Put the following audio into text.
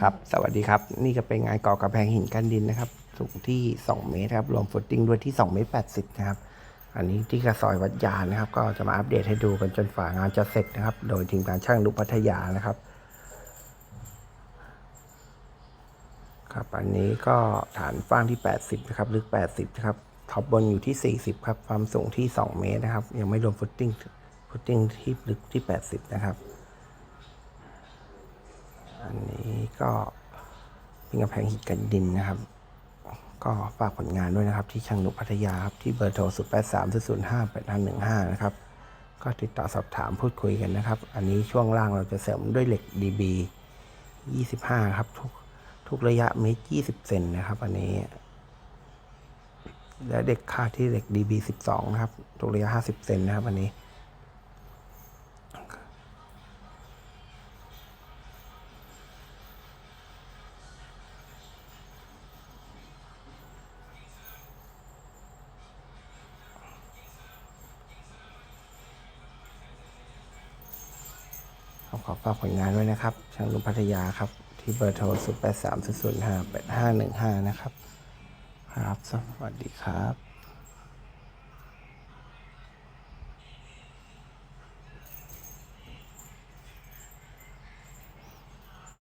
ครับ สวัสดีครับ นี่ก็เป็นงานก่อกระแพงหินกันดินนะครับ สูงที่ 2 เมตรครับ รวมฟุตติ้งด้วยที่2เมตร80 นะครับ อันนี้ที่กระซอยวัดยานนะครับ ก็จะมาอัปเดตให้ดูกันจนฝ่างานจะเสร็จนะครับ โดยทีมงานช่างนุพัทยานะครับ ครับ อันนี้ก็ฐานฟ้างที่ 80 นะครับ ลึก 80 นะครับ ท็อปบนอยู่ที่ 40 ครับ ความสูงที่ 2 เมตรนะครับ ยังไม่รวมฟุตติ้ง ฟุตติ้งที่ลึกที่ 80 นะครับ อันนี้ ก็เป็นกำแพงหินกันดินนะครับ ก็ฝากผลงานด้วยนะครับ ที่ช่างนุพัทยาครับที่เบอร์โทร 0 8 3 0 5 8 5 1 5 นะครับ ก็ติดต่อสอบถามพูดคุยกันนะครับ อันนี้ช่วงล่างเราจะเสริมด้วยเหล็ก DB 25 ครับทุกทุกระยะเมตร 20 เซนนะครับ อันนี้ และเด็กค่าที่เหล็ก DB 12นะครับ ทุกระยะ 50 เซนนะครับ อันนี้ ขอขอฝากผลงานด้วยนะครับ ช่างลุงพัทยาครับ ที่เบอร์โทร 0 8 3 0 0 5 8 5 1 5 นะครับ ครับ สวัสดีครับ